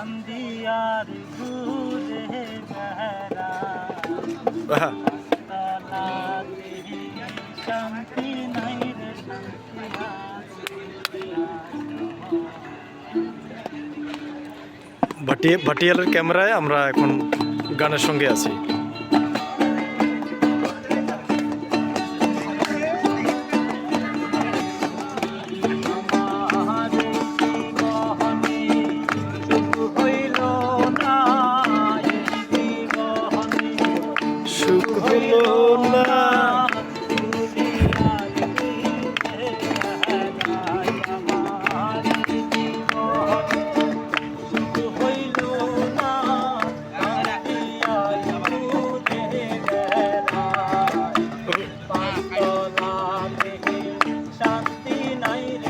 চান্দিয়ার ঘুরে শান্তি নাই রে শান্তি ভাটিয়ালের ক্যামেরায় আমরা এখন গানের সঙ্গে আছি। হলো না শান্তি নাই রে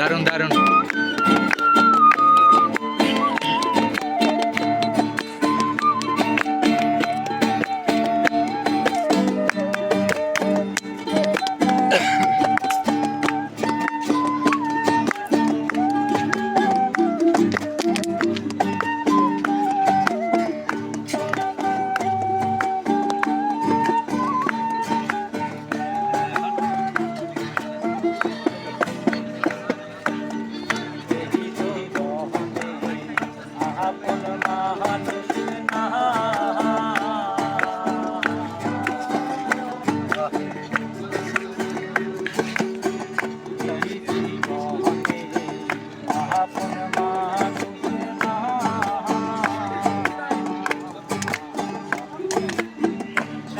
দারুণ দারুণ।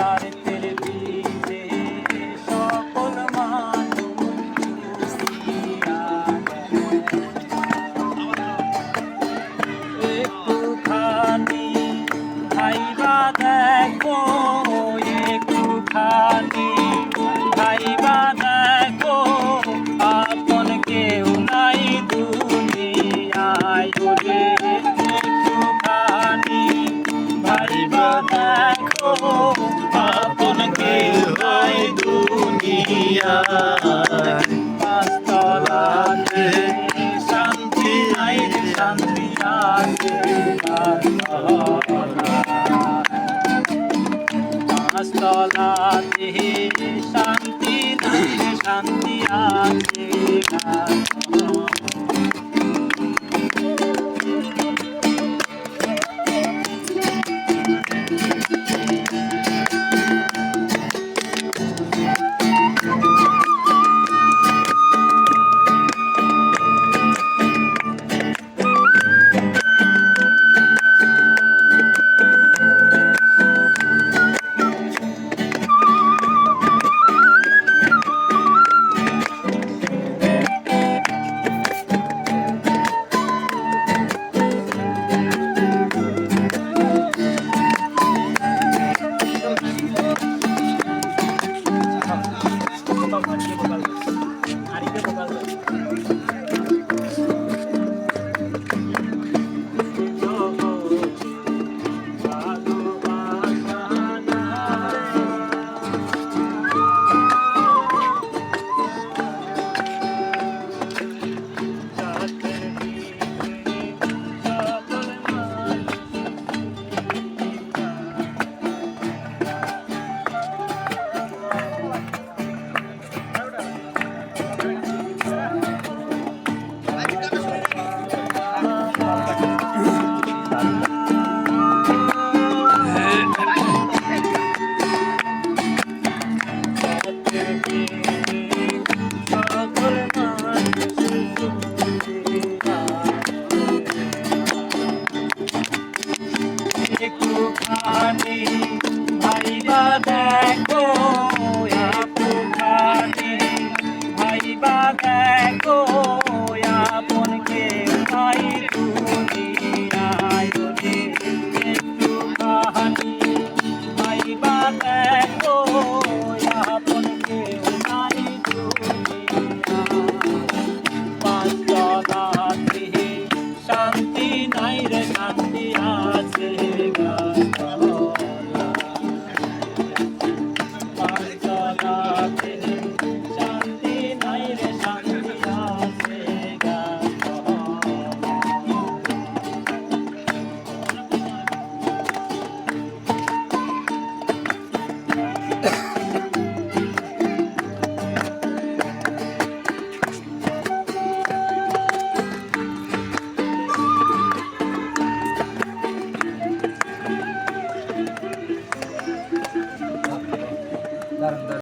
Not in দুনিয়ায় পাঁচতলাতে শান্তি রে শান্তি আছে পাঁচতলাতে শান্তি নাই শান্তি আছে